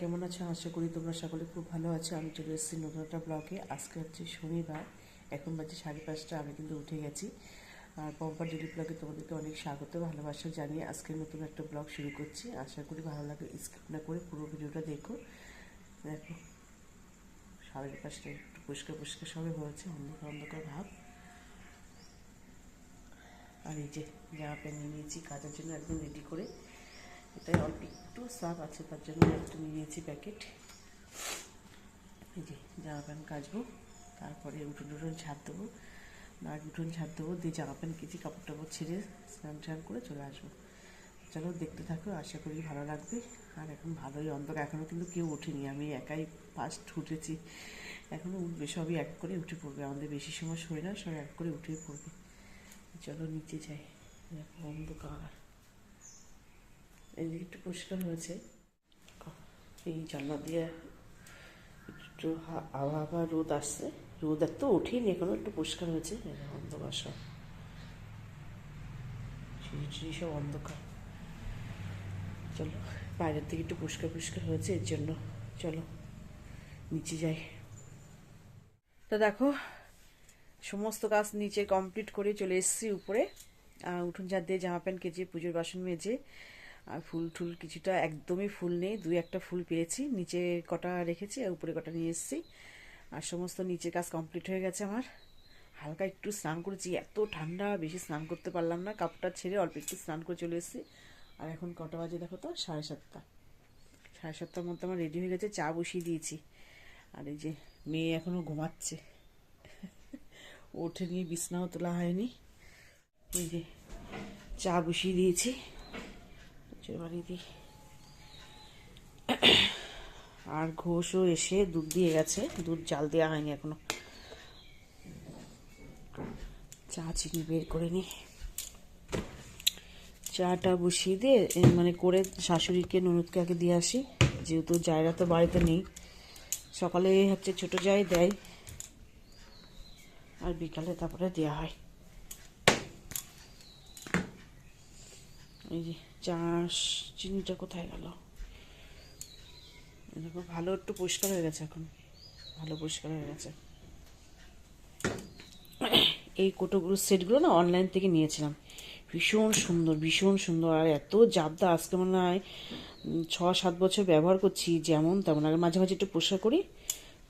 কেমন আছো? আশা করি তোমরা সকলে খুব ভালো আছো। আমি চলে এসেছি নতুন একটা ব্লগে আজকে হচ্ছে শনিবার। এখন বাজে সাড়ে পাঁচটা, আমি কিন্তু উঠে গেছি। আর পম্পা ডেলি ব্লগে তোমাদেরকে অনেক স্বাগত, ভালোবাসা জানিয়ে আজকে নতুন একটা ব্লগ শুরু করছি। আশা করি ভালো লাগে স্কিপ না করে পুরো ভিডিওটা দেখো। দেখো, সাড়ে পাঁচটা একটু পরিষ্কার পরিষ্কার সবে হয়েছে, অন্ধকার অন্ধকার ভাব। আর এই যে, জামা প্যান্ট নিয়ে নিয়েছি, কাজের জন্য একদম রেডি করে। এটাই অল্প একটু সাফ আছে, তার জন্য একটু নিয়েছি প্যাকেট। এই যে, জামা প্যান্ট কাচবো, তারপরে উঠোন টুটুন ছাড় দেবো। আর উঠোন ছাড় দেবো দিয়ে জামা প্যান্ট কেচি, কাপড় টাপড় ছেড়ে স্নান টান করে চলে আসব। চলো দেখতে থাকো, আশা করি ভালো লাগবে। আর এখন ভালোই অন্ধকার এখনও কিন্তু কেউ ওঠেনি। আমি একাই ফার্স্ট উঠেছি। এখনও উঠবে, সবই এক করে উঠে পড়বে। আমাদের বেশি সময় শোয় না সব এক করে উঠে পড়বে। চলো নিচে যাই। অন্ধকার। এদিকে একটু পরিষ্কার হয়েছে। এই জানলা দিয়ে একটু হা- হাওয়া হাওয়া রোদ আসছে। রোদ এত ওঠেনি, এখনও একটু পরিষ্কার হয়েছে। অন্ধকার সব। সব অন্ধকার। চলো, বাইরের থেকে একটু পরিষ্কার পরিষ্কার হয়েছে, এর জন্য চলো, নিচে যাই। তো দেখো, সমস্ত কাজ নিচে কমপ্লিট করে চলে এসেছি উপরে। উঠোন ঝাড় দিয়ে জামা প্যান্ট কেচে পুজোর বাসন মেজে আর ফুল টুল কিছুটা একদমই ফুল নেই, দুই একটা ফুল পেয়েছি, নিচে কটা রেখেছি আর উপরে কটা নিয়ে এসেছি। আর সমস্ত নিচের কাজ কমপ্লিট হয়ে গেছে আমার। হালকা একটু স্নান করেছি, এত ঠান্ডা, বেশি স্নান করতে পারলাম না, কাপটা ছেড়ে অল্প একটু স্নান করে চলে এসেছি। আর এখন কটা বাজে দেখো তো? সাড়ে সাতটা। সাড়ে সাতটার মধ্যে আমার রেডি হয়ে গেছে, চা বসিয়ে দিয়েছি। আর এই যে মেয়ে এখনও ঘুমাচ্ছে। ওঠে নিয়ে বিছনাও তোলা হয়নি। এই যে চা বসিয়ে দিয়েছি। বাড়ি দিই আর ঘোষও এসে দুধ দিয়ে গেছে। দুধ জাল দেওয়া হয়নি এখনও। চা চিনি বের করে নি। চাটা বসিয়ে দিয়ে মানে করে শাশুড়িকে, ননদকে আগে দিয়ে আসি। যেহেতু জায়গা তো বাড়িতে নেই। সকালে হচ্ছে ছোটো জায় দেয়। আর বিকালে তারপরে দেওয়া হয়। এই যে। চা চিনিটা কোথায় গেল? দেখো, ভালো একটু পরিষ্কার হয়ে গেছে এখন। ভালো পরিষ্কার হয়ে গেছে। এই কোটোগুলো, সেটগুলো না অনলাইন থেকে নিয়েছিলাম। ভীষণ সুন্দর ভীষণ সুন্দর। আর এত জাবদা, আজকে মনে হয় ছ সাত বছর ব্যবহার করছি, যেমন তেমন। আর মাঝে মাঝে একটু পোষা করি,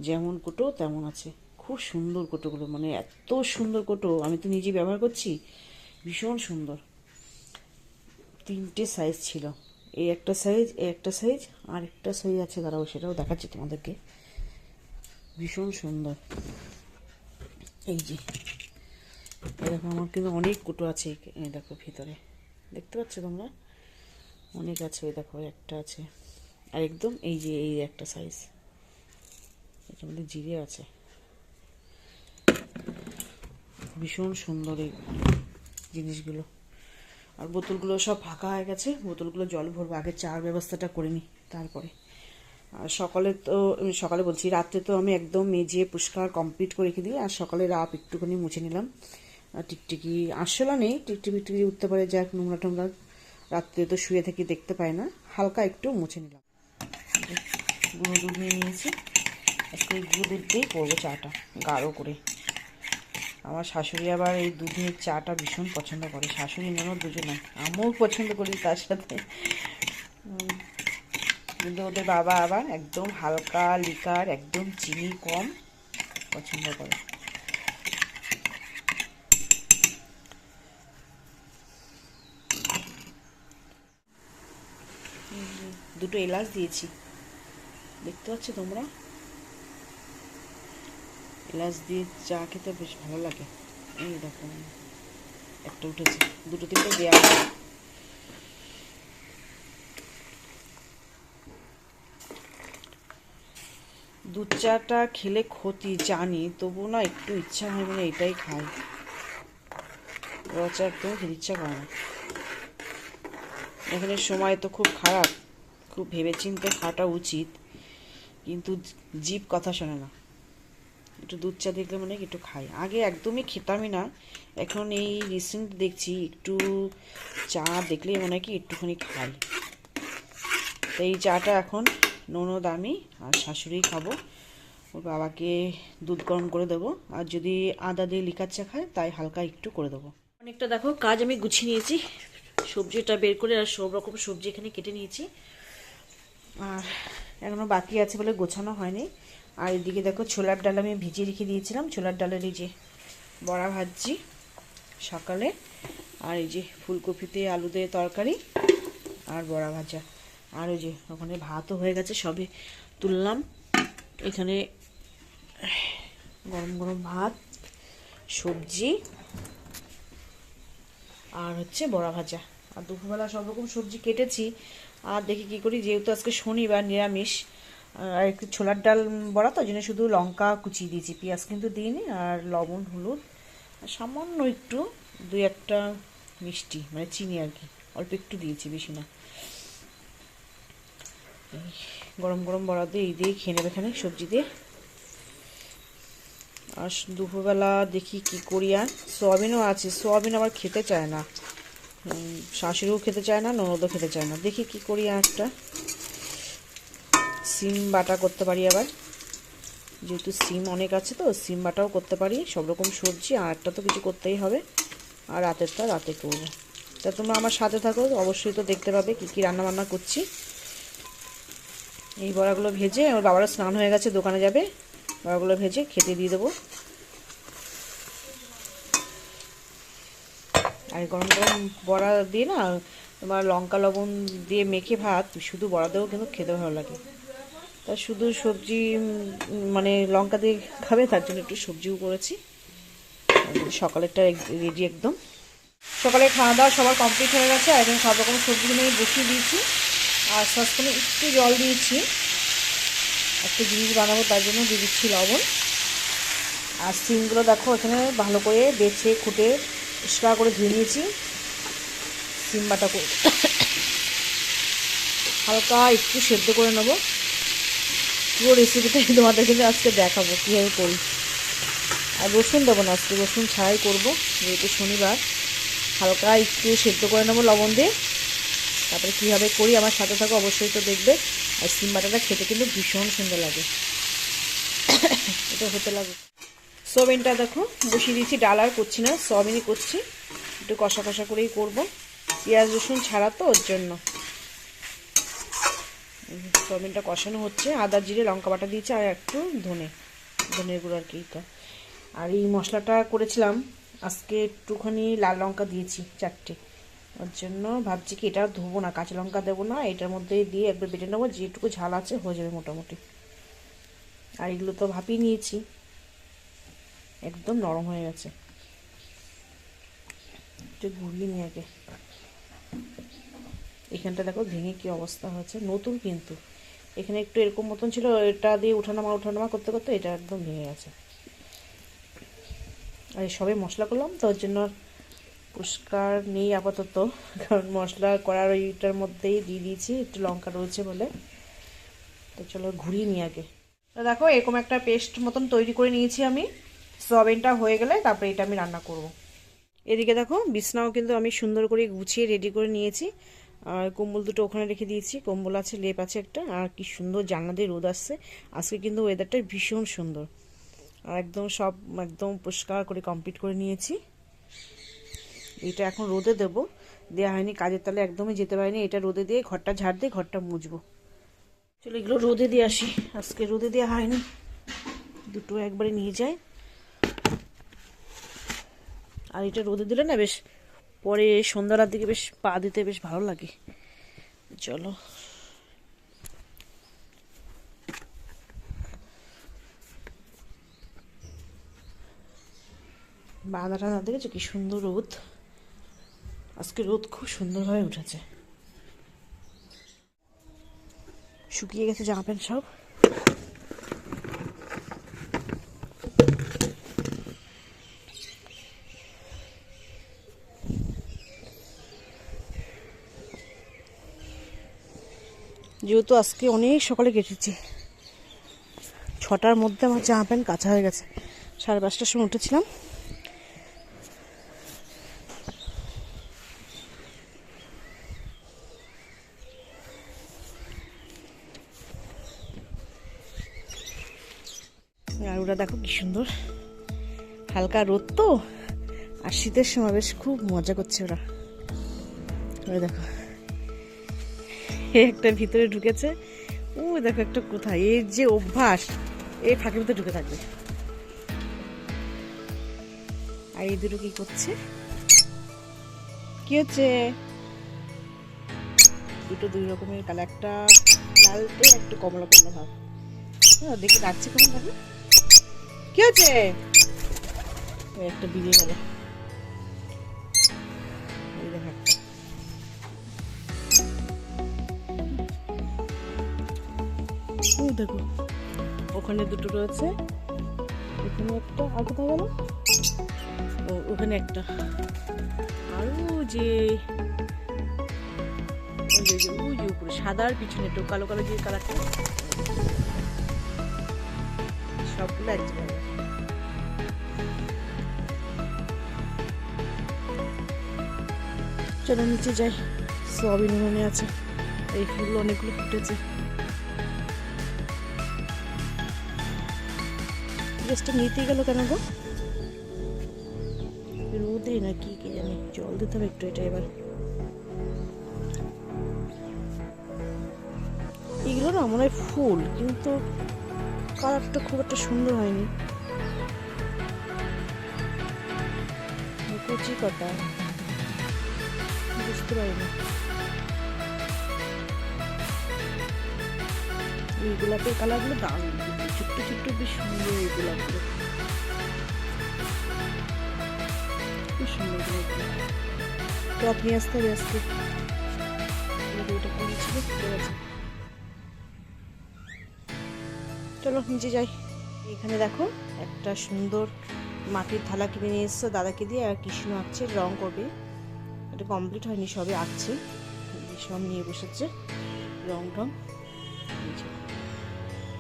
যেমন কোটো, তেমন আছে। খুব সুন্দর কোটোগুলো মানে এত সুন্দর কোটো। আমি তো নিজে ব্যবহার করছি, ভীষণ সুন্দর। তিনটে সাইজ ছিল। এই একটা সাইজ এই একটা সাইজ আর একটা সাইজ আছে, দাঁড়াও, সেটাও দেখাচ্ছি তোমাদেরকে। ভীষণ সুন্দর। এই যে এরকম আমার কিন্তু অনেক কুটো আছে এই দেখো ভিতরে। দেখতে পাচ্ছ তোমরা? অনেক আছে ওই দেখো, একটা আছে। আর একদম এই যে, এই একটা সাইজ এটার মধ্যে জিরে আছে। ভীষণ সুন্দর এই জিনিসগুলো। আর বোতলগুলো সব ফাঁকা হয়ে গেছে। বোতলগুলো জল ভরবো, আগে চার ব্যবস্থাটা করে নিই তারপরে। আর সকালে তো সকালে বলছি, রাত্রে তো আমি একদম মেজে পুষ্কার কমপ্লিট করে রেখে দিই, আর সকালে রাপ একটুখানি মুছে নিলাম। টিকটিকি আসলা নেই, টিকটিকি টিকটিকি উঠতে পারে, যাক, নোংরা টোংরা। রাত্রে তো শুয়ে থেকে দেখতে পায় না, হালকা একটু মুছে নিলাম। গুঁড়ো দুধ নিয়ে নিয়েছি এই গুঁড়ো দুধ দিয়েই করব চাটা, গাঢ় করে। আমার শাশুড়ি আবার এই দুধের চাটা ভীষণ পছন্দ করে। শাশুড়ি ননদ দুজনে। আমিও পছন্দ করি তার সাথে। কিন্তু ওদের বাবা আবার একদম হালকা লিকার, একদম চিনি কম পছন্দ করে। দুটো এলাচ দিয়েছি। দেখতে পাচ্ছ তোমরা? এলাচ দিয়ে চা খেতে বেশ ভালো লাগে। এই দেখো, একটা উঠেছে। দুটো তিনটে দেওয়া দুধ চাটা খেলে ক্ষতি, জানি, তবু না একটু ইচ্ছা হয় মানে এটাই খাই। র চা একদম খেতে ইচ্ছা করে না। এখানে সময় তো খুব খারাপ। খুব ভেবেচিন্তে খাওয়াটা উচিত। কিন্তু জীব কথা শোনে না। একটু দুধ চা দেখলে মনে একটু খাই। আগে একদমই খেতামই না। এখন এই রিসেন্ট দেখছি একটু চা দেখলেই মনে কি একটুখানি খাই। তো এই চাটা এখন ননদ আমি আর শাশুড়ি খাব। ওর বাবাকে দুধ গরম করে দেবো। আর যদি আদা দিয়ে লিকার চা খায়, তাই হালকা একটু করে দেবো। অনেকটা দেখো কাজ আমি গুছিয়ে নিয়েছি। সবজিটা বের করে আর সব রকম সবজি এখানে কেটে নিয়েছি। আর এখনও বাকি আছে বলে গোছানো হয়নি। আর এদিকে দেখো ছোলার ডাল আমি ভিজিয়ে রেখে দিয়েছিলাম। ছোলার ডালের এই যে বড়া ভাজছি সকালে। আর এই যে ফুলকপিতে আলু দিয়ে তরকারি আর বড়া ভাজা। আর ওই যে ওখানে ভাতও হয়ে গেছে, সবে তুললাম। এখানে গরম গরম ভাত, সবজি আর হচ্ছে বড়া ভাজা। আর দুপুরবেলা সব রকম সবজি কেটেছি। আর দেখি কি করি, যেহেতু আজকে শনিবার নিরামিষ আর একটু ছোলার ডাল বড়া তো জন্য শুধু লঙ্কা কুচিয়ে দিয়েছি, পেঁয়াজ কিন্তু দিইনি আর লবণ, হলুদ সামান্য একটু, দুই একটা মিষ্টি মানে চিনি আর কি, অল্প একটু দিয়েছি বেশি না। গরম গরম বড়া দিয়ে, এই দিয়ে খেয়ে নেবে এখানে সবজি দিয়ে। আর দুপুরবেলা দেখি কি করি আর, সোয়াবিনও আছে, সোয়াবিন আবার খেতে চায় না। শাশুড়িও খেতে চায় না, ননদও খেতে চায় না। দেখি কি করি আর একটা। সিম বাটা করতে পারি আবার। যেহেতু সিম অনেক আছে তো, সিম বাটাও করতে পারি। সব রকম সবজি আর একটা তো কিছু করতেই হবে। আর রাতেরটা রাতে করব। তা তোমরা আমার সাথে থাকো, অবশ্যই তো দেখতে পাবে কী কী রান্না বান্না করছি। এই বড়াগুলো ভেজে ওর বাবারা স্নান হয়ে গেছে, দোকানে যাবে। বড়াগুলো ভেজে খেতে দিয়ে দেবো। আর গরম গরম বড়া দিয়ে না, তোমার লঙ্কা, লবণ দিয়ে মেখে ভাত, শুধু বড়া দিয়েও কিন্তু খেতে ভালো লাগে। তা শুধু সবজি মানে লঙ্কা দিয়ে খাবে, তার জন্য একটু সবজিও করেছি। সকালেরটা রেডি একদম। সকালে খাওয়া দাওয়া সবার কমপ্লিট হয়ে গেছে, আর এখন সব রকম সবজিগুলো আমি বসিয়ে দিয়েছি। আর সসপ্যানে একটু জল দিয়েছি। একটা জিনিস বানাবো, তার জন্য দিয়ে দিচ্ছি লবণ। আর সিমগুলো দেখো, এখানে ভালো করে বেছে, কুটে, পরিষ্কার করে ধুয়ে নিয়েছি। সিম বাটা করে হালকা একটু সেদ্ধ করে নেব। পুরো রেসিপিটা রেসিপিটাই তোমাদের কিন্তু আজকে দেখাবো কীভাবে করি। আর রসুন দেবো না, আজকে রসুন ছাড়াই করব, যেহেতু শনিবার। হালকা একটু সেদ্ধ করে নেব লবণ দিয়ে। তারপরে কীভাবে করি, আমার সাথে থাকো, অবশ্যই তো দেখবে। আর সিম বাটাটা খেতে কিন্তু ভীষণ সুন্দর লাগে। এটা হতে লাগে সোয়াবিনটা দেখো, বসিয়ে দিয়েছি, ডাল আর করছি না, সোয়াবিনই করছি। একটু কষা কষা করেই করব। পেঁয়াজ রসুন ছাড়া তো, ওর জন্য। সোয়াবিনটা কষানো হচ্ছে, আদা, জিরে, লঙ্কা বাটা দিয়েছি আর একটু ধনে, ধনের গুঁড়ো আর কি আর এই মশলাটা করেছিলাম, আজকে একটুখানি লাল লঙ্কা দিয়েছি চারটে। ওর জন্য ভাবছি কি এটা ধোবো না, কাঁচা লঙ্কা দেবো না, এটার মধ্যে দিয়ে একবার বেটে নেব, যেটুকু ঝাল আছে হয়ে যাবে মোটামুটি। আর এগুলো তো ভাপিয়ে নিয়েছি, একদম নরম হয়ে গেছে। একটু ঘুরিয়ে নিয়ে আগে। এখানটা দেখো ভেঙে কি অবস্থা হয়েছে, নতুন কিন্তু। এখানে একটু এরকম মতন ছিল, এটা দিয়ে উঠানামা উঠানামা করতে করতে এটা একদম ভেঙে গেছে। আর সবে মশলা করলাম, তো ওর জন্য পুরস্কার নেই আপাতত, কারণ মশলা করার ওইটার মধ্যেই দিয়ে দিয়েছি, একটু লঙ্কা রয়েছে বলে। তো চলো ঘুরিয়ে নিই আগে। দেখো, এরকম একটা পেস্ট মতন তৈরি করে নিয়েছি আমি। সোয়াবিনটা হয়ে গেলে তারপরে এটা আমি রান্না করব। এদিকে দেখো, বিছনাও কিন্তু আমি সুন্দর করে গুছিয়ে রেডি করে নিয়েছি। আর কম্বল দুটো ওখানে রেখে দিয়েছি। কম্বল আছে, লেপ আছে একটা। আর কি সুন্দর জানলা দিয়ে রোদ আসছে। আজকে কিন্তু ওয়েদারটা ভীষণ সুন্দর। আর একদম সব একদম পরিষ্কার করে কমপ্লিট করে নিয়েছি। এটা এখন রোদে দেবো। দেওয়া হয়নি, কাজের তালে একদমই যেতে পারিনি। এটা রোদে দিয়ে ঘরটা ঝাড় দিয়ে ঘরটা মুছবো। চলো এগুলো রোদে দিয়ে আসি। আজকে রোদে দেওয়া হয়নি। দুটো একবারে নিয়ে যায়। আর এটা রোদে দিলে না বেশ পরে সন্ধ্যার দিকে বেশ পা দিতে বেশ ভালো লাগে। চলো। বাঁধাটা না দেখেছ কি সুন্দর রোদ? আজকে রোদ খুব সুন্দরভাবে উঠেছে। শুকিয়ে গেছে জামা প্যান্ট সব। যেহেতু আজকে অনেক সকালে কেটেছি। ছটার মধ্যে আমার জামা প্যান্ট কাঁচা হয়ে গেছে। সাড়ে পাঁচটার সময় উঠেছিলাম। আর ওরা দেখো কি সুন্দর। হালকা রোদ তো, আর শীতের সময় বেশ খুব মজা করছে ওরা। ওরা দেখো। একটা ভিতরে ঢুকেছে। ও দেখো একটা কোথায়। এই যে অভ্যাস, এই ফাঁকের ভিতরে ঢুকে থাকবে। আর এই দুটো কি করছে? কি হচ্ছে? দুটো দুই রকমের কালার একটা লালটে একটু কমলা কমলা ভাব। হ্যাঁ দেখে ডাকছে কেমন ভাবে? কি হচ্ছে? একটা বেরিয়ে গেল। ও দেখো, ওখানে দুটো রয়েছে। এখানে একটা, আর কোথায় গেল? ও, ওখানে একটা। আরও যে, ওই ওই সাদার পিছনে একটু কালো কালো যে কালারটা। সবগুলো এক চলো নিচে যাই। সবই উনুনে আছে। এই ফুল অনেকগুলো ফুটেছে। গ্যাসটা নিতে গেল কেন গো? রোদে না কি কি জানি, জল দিতে হবে একটু এটা এবার। এগুলো না মনে হয় ফুল, কিন্তু কালারটা খুব একটা সুন্দর হয়নি। কচি কটা বুঝতে পারিনি। এই গোলাপের কালারগুলো দারুণ। ছোট্ট ছোট্ট বেশ সুন্দর এই গোলাপগুলো খুব সুন্দর গোলাপগুলো টপ নিয়ে আসতে হবে আজকে। চলো, নিচে যাই। এখানে দেখো, একটা সুন্দর মাটির থালা কিনে নিয়ে এসছে দাদাকে দিয়ে, আর কৃষ্ণ আঁকছে, রং করবে। এটা কমপ্লিট হয়নি, সবে আঁকছে। সব নিয়ে বসেছে, রং যে।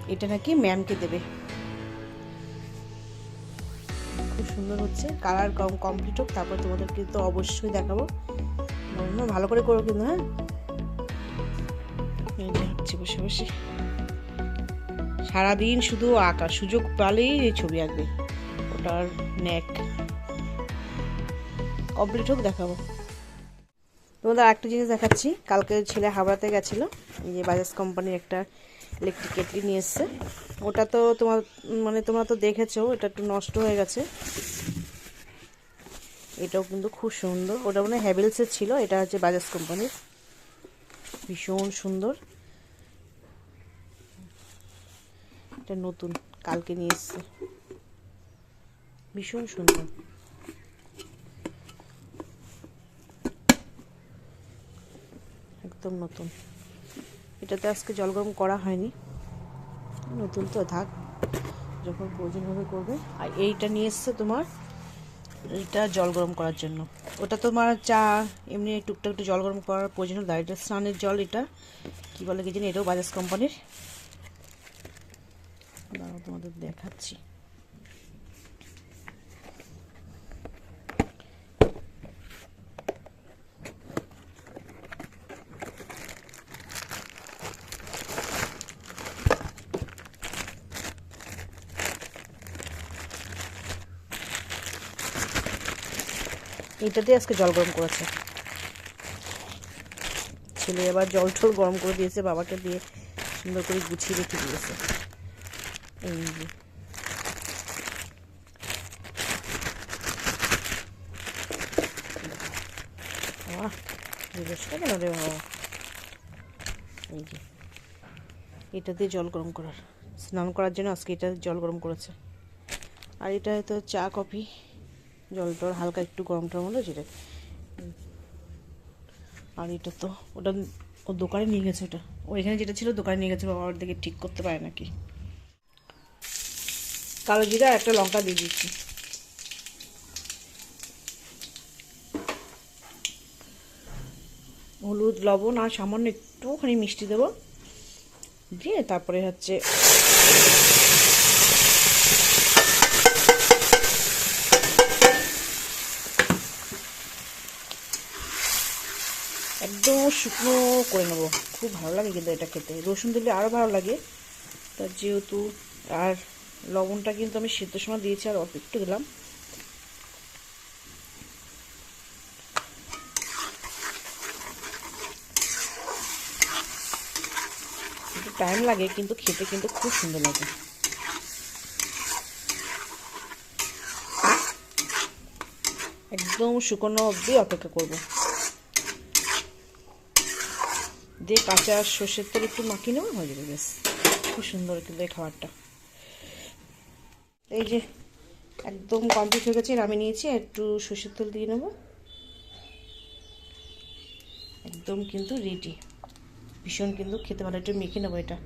এটা নাকি ম্যামকে দেবে। খুব সুন্দর হচ্ছে। কালার কম কমপ্লিট হোক, তারপর তোমাদেরকে তো অবশ্যই দেখাবো। ভালো করে করো কিন্তু হ্যাঁ? হচ্ছে বসে বসে। সারাদিন শুধু আঁকা, সুযোগ পালেই এই ছবি আঁকবে। ওটার নেক কমপ্লিট হোক, দেখাবো। তোমাদের আরেকটা জিনিস দেখাচ্ছি। কালকে ছেলে হাওড়াতে গেছিল, এই যে বাজাজ কোম্পানির একটা ইলেকট্রিক কেটলি নিয়ে এসছে। ওটা তো তোমার মানে তোমরা তো দেখেছ, এটা একটু নষ্ট হয়ে গেছে। এটাও কিন্তু খুব সুন্দর। ওটা মানে হ্যাভেলসের ছিল, এটা হচ্ছে বাজাজ কোম্পানির। ভীষণ সুন্দর। এটা নতুন, কালকে নিয়ে এসছে। ভীষণ সুন্দর। একদম নতুন। এটাতে আজকে জল গরম করা হয়নি। নতুন তো থাক যখন প্রয়োজন হবে করবে। আর এইটা নিয়ে এসছে তোমার এটা জল গরম করার জন্য। ওটা তোমার চা, এমনি টুকটাক একটু জল গরম করার প্রয়োজন হলো এটা স্নানের জল এটা, কী বলে কি জানি, এটাও বাজাজ কোম্পানির তোমাদের দেখাচ্ছি। এইটাতে আজকে জল গরম করেছে। ছেলে এবার জল টল গরম করে দিয়েছে, বাবাকে দিয়ে সুন্দর করে গুছিয়ে রেখে দিয়েছে। এই বাবা। এই এটা দিয়ে জল গরম করার, স্নান করার জন্য আজকে এটা জল গরম করেছে। আর এটা হয়তো চা, কফি। জল টল হালকা একটু গরম টরম হলো যেটা আর এটা তো, ওটা ও দোকানে নিয়ে গেছে ওটা। ও এখানে যেটা ছিল দোকানে নিয়ে গেছে, বাবা ওর দিকে ঠিক করতে পারে নাকি? কালো জিরা একটা লঙ্কা দিয়ে দিচ্ছি। হলুদ, লবণ আর সামান্য একটুখানি মিষ্টি দেবো। দিয়ে তারপরে হচ্ছে একদম শুকনো করে নেব। খুব ভালো লাগে কিন্তু এটা খেতে। রসুন দিলে আরও ভালো লাগে। তার যেহেতু আর লবণটা কিন্তু আমি সিদ্ধ সময় দিয়েছি, আর অল্প একটু দিলাম। টাইম লাগে, কিন্তু খেতে কিন্তু খুব সুন্দর লাগে। একদম শুকনো অবধি অপেক্ষা করব। দিয়ে কাঁচা সর্ষের তেল একটু মাখিয়ে নেব, হয়ে যাবে বেশ খুব সুন্দর কিন্তু এই খাবারটা। এই যে একদম কমপ্লিট হয়ে গেছে আমি নিয়েছি একটু সর্ষের তেল দিয়ে নেব। একদম কিন্তু রেডি ভীষণ কিন্তু খেতে ভালো, একটু মেখে নেব এটা।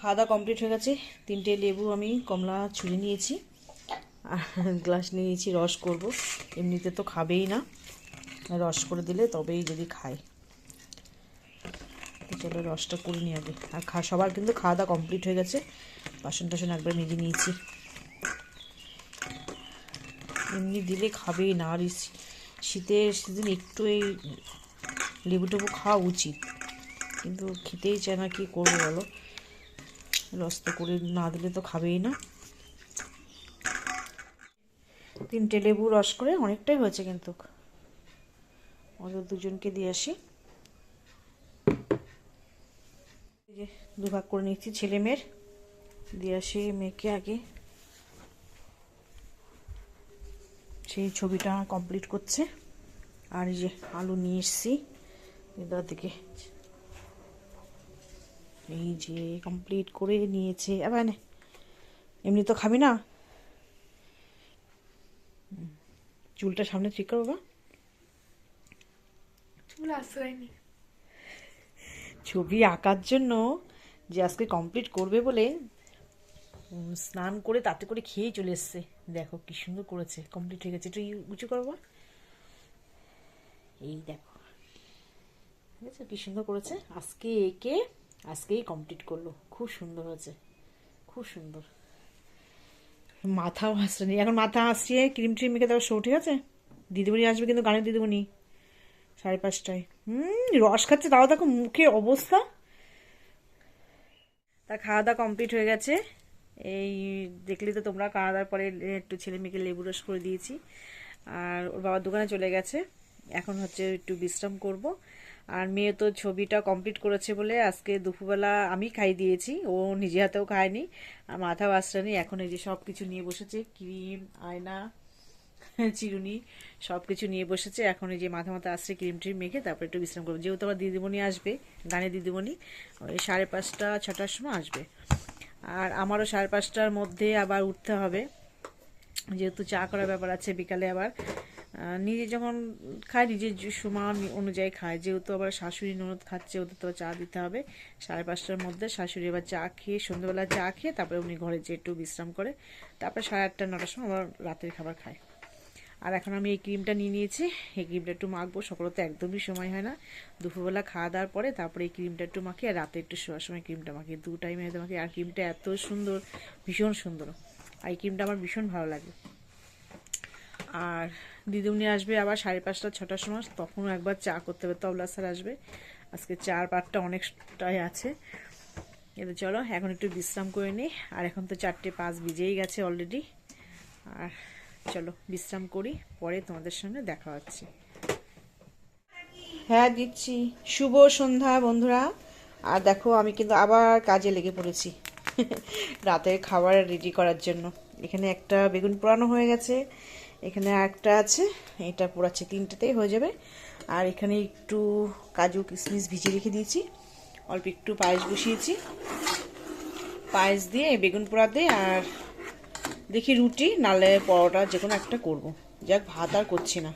খাওয়া দাওয়া কমপ্লিট হয়ে গেছে, তিনটে লেবু আমি কমলা ছুরি নিয়েছি, আর গ্লাস নিয়েছি, রস করব। এমনিতে তো খাবেই না, রস করে দিলে তবেই যদি খায়। চলো রসটা করে নিয়ে আগে। আর খা, সবার কিন্তু খাওয়া দাওয়া কমপ্লিট হয়ে গেছে। বাসন টাসন একবার মেজে নিয়েছি। এমনি দিলে খাবেই, না আর শীতের সিজন একটু এই লেবু টেবু খাওয়া উচিত। কিন্তু খেতেই চায় না, কি করব বলো? রস তো করে না দিলে তো খাবেই না। তিনটে লেবু রস করে অনেকটাই হয়েছে কিন্তু। ওদের দুজনকে দিয়ে আসি এই যে দুভাগ করে নিচ্ছি ছেলে মেয়ের। দিয়ে আসি মেয়েকে আগে। সেই ছবিটা কমপ্লিট করছে। আর এই যে আলু নিয়ে এসছি। এদার দিকে এই যে কমপ্লিট করে নিয়েছে। আবার এমনি তো খাবি না? চুলটা সামনে ঠিক করো বাবা চুল আসবেনি ছবি আঁকার জন্য যে আজকে কমপ্লিট করবে বলে স্নান করে তাতে করে খেয়েই চলে এসছে। দেখো কি সুন্দর করেছে কমপ্লিট হয়ে গেছে। একটু উঁচু করব এই দেখো। ঠিক আছে? কি সুন্দর করেছে। আজকে একে, আজকেই কমপ্লিট করল। খুব সুন্দর হয়েছে। খুব সুন্দর। মাথাও হাসছে নি এখন মাথা হাসিয়ে ক্রিম ট্রিম মেখে দেওয়া শো ঠিক আছে? দিদিমণি আসবে কিন্তু গানের দিদিমণি। সাড়ে পাঁচটায়। হুম, রস খাচ্ছে, তাও দেখো মুখে অবস্থা। তা খাওয়া দাওয়া কমপ্লিট হয়ে গেছে। এই দেখলি তো তোমরা খাওয়া দাওয়ার পরে একটু ছেলে মেয়েকে লেবু রস করে দিয়েছি। আর ওর বাবার দোকানে চলে গেছে। এখন হচ্ছে একটু বিশ্রাম করব। আর মেয়ে তো ছবিটা কমপ্লিট করেছে বলে আজকে দুপুরবেলা আমি খাই দিয়েছি। ও নিজে হাতেও খায়নি। আর মাথা বাসটানি এখন এই যে সব কিছু নিয়ে বসেছে, ক্রিম, আয়না চিরুনি সব কিছু নিয়ে বসেছে। এখন এই যে মাথা মাথা আসছে ক্রিম ট্রিম মেখে তারপর একটু বিশ্রাম করব। যেহেতু আবার দিদিমণি আসবে, গানে দিদিমণি, ওই সাড়ে পাঁচটা, ছটার সময় আসবে। আর আমারও সাড়ে পাঁচটার মধ্যে আবার উঠতে হবে। যেহেতু চা করার ব্যাপার আছে বিকালে আবার। নিজে যখন খায় নিজের যে সময় অনুযায়ী খায় যেহেতু আবার শাশুড়ি ননদ খাচ্ছে, ওদের তো চা দিতে হবে। সাড়ে পাঁচটার মধ্যে শাশুড়ি আবার চা খেয়ে, সন্ধ্যাবেলা চা খেয়ে, তারপরে উনি ঘরে যেয়ে একটু বিশ্রাম করে, তারপরে সাড়ে আটটা, নটার সময় আবার রাতের খাবার খায়। আর এখন আমি এই ক্রিমটা নিয়ে নিয়েছি। এই ক্রিমটা একটু মাখবো সকালে তো একদমই সময় হয় না। দুপুরবেলা খাওয়া দাওয়ার পরে তারপরে এই ক্রিমটা একটু মাখি আর রাতে একটু শোয়ার সময় ক্রিমটা মাখি দু টাইমে মাখি আর ক্রিমটা এত সুন্দর, ভীষণ সুন্দর। আর এই ক্রিমটা আমার ভীষণ ভালো লাগে। আর দিদিমণি আসবে আবার সাড়ে পাঁচটা, ছটার সময়, তখনও একবার চা করতে হবে, তবলা স্যার আসবে। আজকে চার পাটটা অনেকটাই আছে। এতে চলো, এখন একটু বিশ্রাম করে নিই। আর এখন তো চারটে পাঁচ বেজেই গেছে অলরেডি আর চলো বিশ্রাম করি, পরে তোমাদের সঙ্গে দেখা হচ্ছে। হ্যাঁ দিচ্ছি, শুভ সন্ধ্যা বন্ধুরা। আর দেখো, আমি কিন্তু আবার কাজে লেগে পড়েছি। রাতের খাবার রেডি করার জন্য। এখানে একটা বেগুন পোড়ানো হয়ে গেছে। এখানে একটা আছে, এটা পোড়াচ্ছে তিনটেতেই হয়ে যাবে। আর এখানে একটু কাজু কিশমিশ ভিজিয়ে রেখে দিয়েছি। অল্প একটু পায়েস বসিয়েছি। পায়েস দিয়ে বেগুন পোড়া দিয়ে আর দেখি রুটি, নালে পরোটা যে কোনো একটা করব। যাক, ভাত আর করছি না।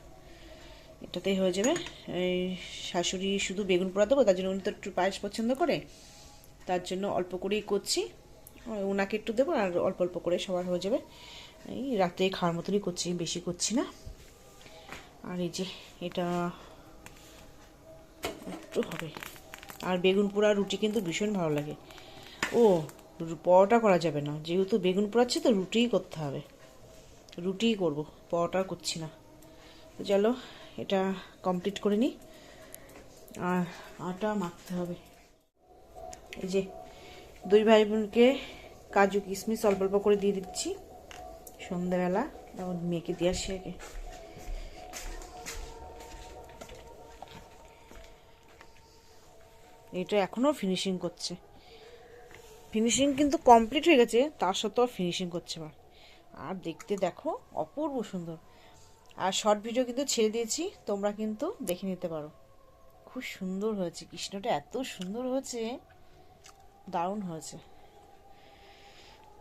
এটাতেই হয়ে যাবে। এই শাশুড়ি শুধু বেগুন পোড়া দেবো, তার জন্য উনি তো একটু পায়েস পছন্দ করে। তার জন্য অল্প করেই করছি। ওনাকে একটু দেবো, আর অল্প অল্প করে সবার হয়ে যাবে। এই রাতে খাওয়ার মতনই করছি, বেশি করছি না। আর এই যে, এটা একটু হবে। আর বেগুন পোড়া রুটি কিন্তু ভীষণ ভালো লাগে। ও পরোটা করা যাবে না। যেহেতু বেগুন পোড়াচ্ছে, তো রুটিই করতে হবে। রুটিই করব পরোটা করছি না। তো চলো, এটা কমপ্লিট করে নিই। আর আটা মাখতে হবে। এই যে, দুই ভাই বোনকে কাজু, কিশমিশ অল্প অল্প করে দিয়ে দিচ্ছি। সন্ধ্যাবেলা তখন মেয়েকে দিয়ে আসি আগে। এটা এখনও ফিনিশিং করছে। ফিনিশিং কিন্তু কমপ্লিট হয়ে গেছে, তার সত্ত্বেও ফিনিশিং করছে আবার আর দেখতে দেখো, অপূর্ব সুন্দর। আর শর্ট ভিডিও কিন্তু ছেড়ে দিয়েছি, তোমরা কিন্তু দেখে নিতে পারো। খুব সুন্দর হয়েছে, কৃষ্ণটা এত সুন্দর হয়েছে, দারুণ হয়েছে।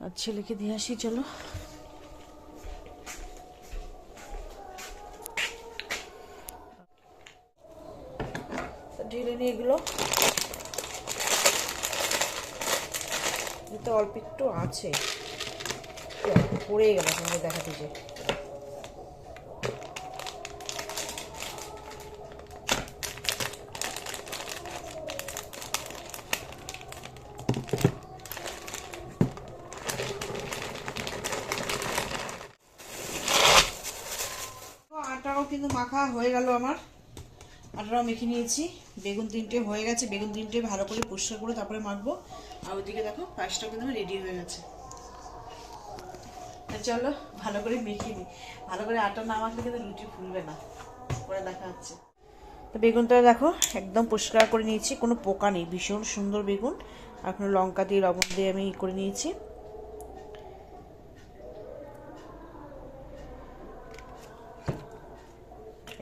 আর ছেলেকে দিয়ে আসি, চলো। ঢেলে নিয়ে এগুলো। এতে অল্প একটু আছে। পড়ে গেল তোমাকে দেখাতে যে। আটাও কিন্তু মাখা হয়ে গেল আমার। আটাটাও মেখে নিয়েছি। বেগুন তিনটে হয়ে গেছে। বেগুন তিনটে ভালো করে পরিষ্কার করে তারপরে মাখবো। আর ওদিকে দেখো, পায়েসটাও কিন্তু রেডি হয়ে গেছে। চলো, ভালো করে মেখে নিই ভালো করে আটা না মাখলে কিন্তু রুটি ফুলবে না। পরে দেখা হচ্ছে। তো বেগুনটা দেখো, একদম পরিষ্কার করে নিয়েছি, কোনো পোকা নেই, ভীষণ সুন্দর বেগুন। আর কোনো লঙ্কা দিয়ে, লবণ দিয়ে আমি করে নিয়েছি।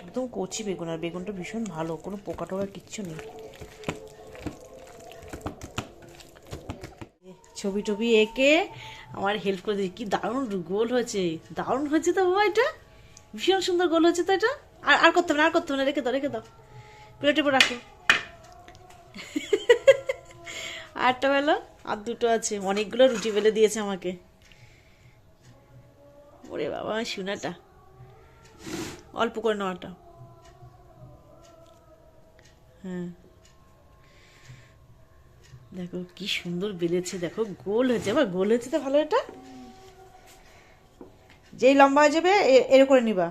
একদম কচি বেগুন, আর বেগুনটা ভীষণ ভালো, কোনো পোকা টোকা কিচ্ছু নেই। ছবি টবি এঁকে আমার হেল্প করে দিই কি দারুণ গোল হয়েছে। দারুণ হয়েছে তো বাবা এটা। ভীষণ সুন্দর গোল হয়েছে তো এটা। আর আর করতে হবে না, আর করতে হবে না, রেখে দাও রেখে দাও। প্লেটে উপর রাখো। আরটা বেলা, আর দুটো আছে। অনেকগুলো রুটি বেলে দিয়েছে আমাকে। ওরে বাবা, সোনাটা। অল্প করে নেওয়াটা হ্যাঁ। দেখো কি সুন্দর বেলেছে দেখো গোল হয়েছে আবার গোল হয়েছে তো ভালো এটা? যেই লম্বা হয়ে যাবে এর করে নিবা।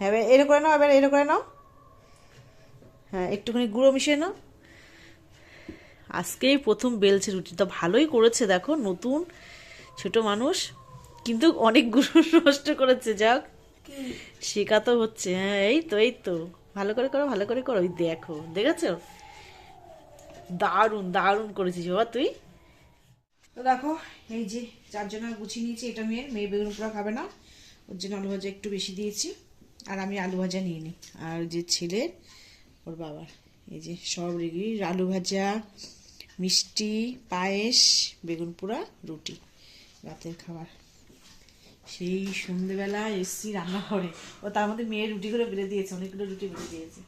হ্যাঁ এবার এর করে নাও এবার এর করে নাও। হ্যাঁ একটুখানি গুঁড়ো মিশিয়ে নাও। আজকেই প্রথম বেলছে রুটিটা ভালোই করেছে দেখো নতুন ছোট মানুষ কিন্তু অনেক গুঁড়ো নষ্ট করেছে যাক। শেখা তো হচ্ছে হ্যাঁ এই তো এই তো। ভালো করে করো ভালো করে করো ওই দেখো দেখেছ? দারুণ দারুণ করেছিস বাবা তুই। তো দেখো, এই যে চারজনা গুছিয়ে নিয়েছি, এটা মেয়ে মেয়ে বেগুন পোড়া খাবে না। ওর জন্য আলু ভাজা একটু বেশি দিয়েছি। আর আমি আলু ভাজা নিয়ে নিই। আর যে ছেলে ওর বাবার, এই যে সব রেগি আলু ভাজা, মিষ্টি, পায়েস, বেগুন পোড়া, রুটি, রাতের খাবার। সেই সন্ধেবেলা এসছি রান্নাঘরে। ও তার মধ্যে মেয়ে রুটি করে বেলে দিয়েছে, অনেকগুলো রুটি বেড়ে দিয়েছে।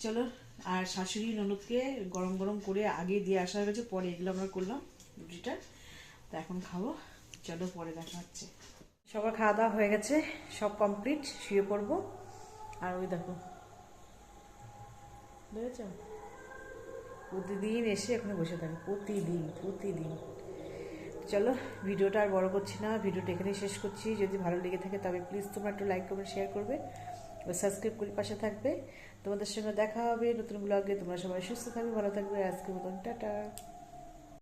চলো আর শাশুড়ি ননদকে গরম গরম করে আগে দিয়ে আসা হয়ে গেছে, পরে এগুলো আমরা করলাম, রুটিটা। তা এখন খাব। চলো পরে দেখা হচ্ছে। সবার খাওয়া দাওয়া হয়ে গেছে, সব কমপ্লিট শুয়ে পড়ব। আর ওই দেখো বুঝেছ প্রতিদিন এসে এখানে বসে থাকে, প্রতিদিন প্রতিদিন। চলো, ভিডিওটা আর বড় করছি না, ভিডিওটা এখানেই শেষ করছি। যদি ভালো লেগে থাকে, তবে প্লিজ তোমরা একটু লাইক কমেন্ট শেয়ার করবে। ও সাবস্ক্রাইব করে পাশে থাকবে। তোমাদের সঙ্গে দেখা হবে নতুন ব্লগে তোমরা সবাই সুস্থ থাকবে, ভালো থাকবে। আজকের মতন, টাটা।